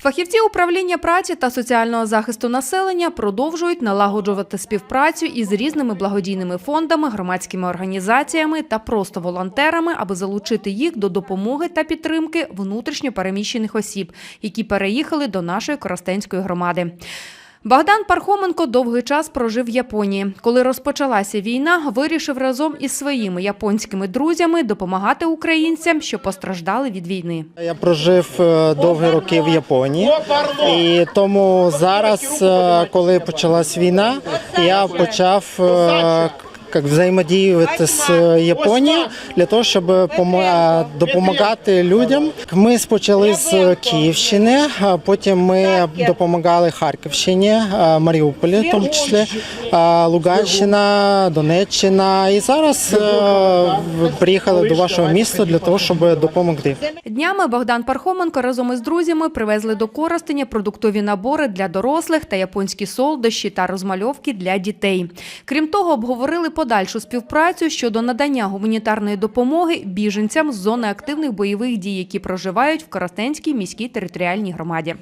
Фахівці управління праці та соціального захисту населення продовжують налагоджувати співпрацю із різними благодійними фондами, громадськими організаціями та просто волонтерами, аби залучити їх до допомоги та підтримки внутрішньо переміщених осіб, які переїхали до нашої Коростенської громади. Богдан Пархоменко довгий час прожив в Японії. Коли розпочалася війна, вирішив разом із своїми японськими друзями допомагати українцям, що постраждали від війни. Я прожив е, довгі роки в Японії, і тому зараз, е, коли почалась війна, я почав е, як взаємодіяти з Японією для того, щоб помо- допомагати людям. Ми спочали з Київщини, потім ми допомагали Харківщині, е, Маріуполі, в тому числі е, Луганщина, Донеччина. І зараз е, приїхали до вашого міста для того, щоб допомогти. Днями Богдан Пархоменко разом із друзями привезли до Коростеня продуктові набори для дорослих та японські солодощі та розмальовки для дітей. Крім того, обговорили подальшу співпрацю щодо надання гуманітарної допомоги біженцям з зони активних бойових дій, які проживають в Коростенській міській територіальній громаді.